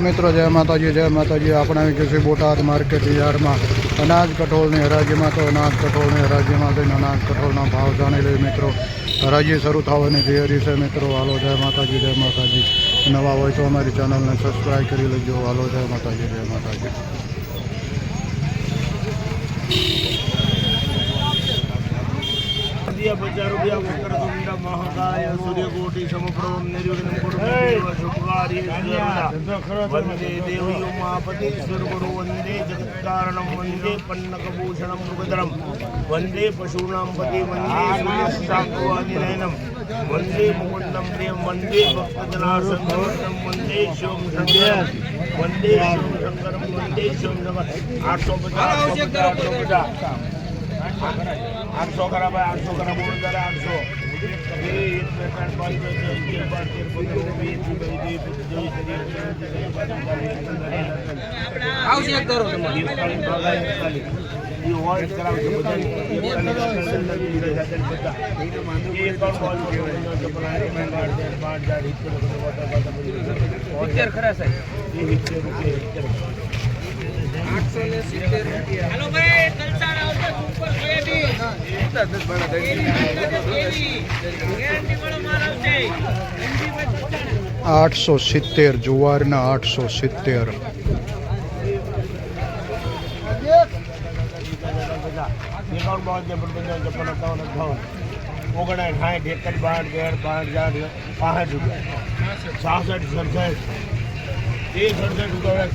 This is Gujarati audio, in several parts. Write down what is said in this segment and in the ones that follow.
મિત્રો, જય માતાજી જય માતાજી. આપણે આવી ગયું છે બોટાદ માર્કેટ યાર્ડમાં. અનાજ કઠોળની હરાજીમાં તો અનાજ કઠોળની હરાજીમાં થઈને અનાજ કઠોળના ભાવ જાણી લઈએ મિત્રો. હરાજી શરૂ થવાની તૈયારી છે મિત્રો. હાલો, જય માતાજી જય માતાજી. નવા હોય તો અમારી ચેનલને સબસ્ક્રાઈબ કરી લેજો. હાલો, જય માતાજી જય માતાજી. બજાર મહાકાય સૂર્યકોટી સમપ્રભમ નિર્વિઘ્ન વંદે દેવી ઉમાપતિ સુરગુરુ વંદે જગત્કારણમ વંદે પન્નકભૂષણમ મૃગધરમ, વંદે પશૂનામ પતિ, વંદે સૂર્યશાંતવાદિનયનમ વંદે મુકુંદમ પ્રિયમ, વંદે ભક્તજનાસંતોષમ વંદે શિવમ શંકરમ વંદે શિવમ શંકરમ વંદે શિવમ શંકર આઠસો પચાસ આઠસો પચાસ, આઠસો કરે આઠસો. બે એક બે ત્રણ પાંચ છ છ અગિયાર બાર તેર પંદર વીસ એકવીસ બાવીસ ત્રેવીસ આવશે એક કરો તમારે એકતાલીસ ભાગા એકતાલીસ એ હોય કરાવશે બધા એકતાલીસ એકતાલીસ બધા એ પણ બોલ પાંચ હજાર સિત્તેર ખરા સાહેબ એ સિત્તેર રૂપિયા સિત્તેર આઠસો ને સિત્તેર રૂપિયા સોયાબીન ગેરંટી વાળો માલ આવશે આઠસો સિત્તેર જુવારના આઠસો સિત્તેર એકાઉન્ટ બાવન ત્રેપન પંચાવન છપ્પન અઠાવન અઠાવન ઓગણ સાઠ એકસઠ બાર તેર પાંચ હજાર પાંસઠ રૂપિયા છાસઠ સડસઠ એ સડસઠ રૂપિયા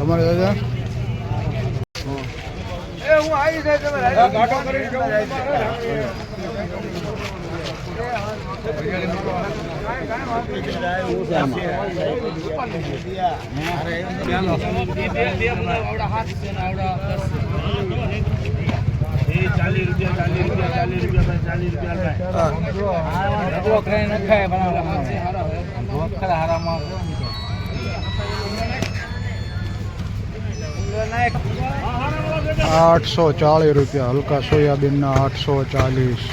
તમારે દાદા? એ ચાલીસ રૂપિયા ચાલીસ રૂપિયા ચાલીસ રૂપિયા ચાલીસ રૂપિયા આઠસો ચાલીસ રૂપિયા હલકા સોયાબીનના આઠસો ચાલીસ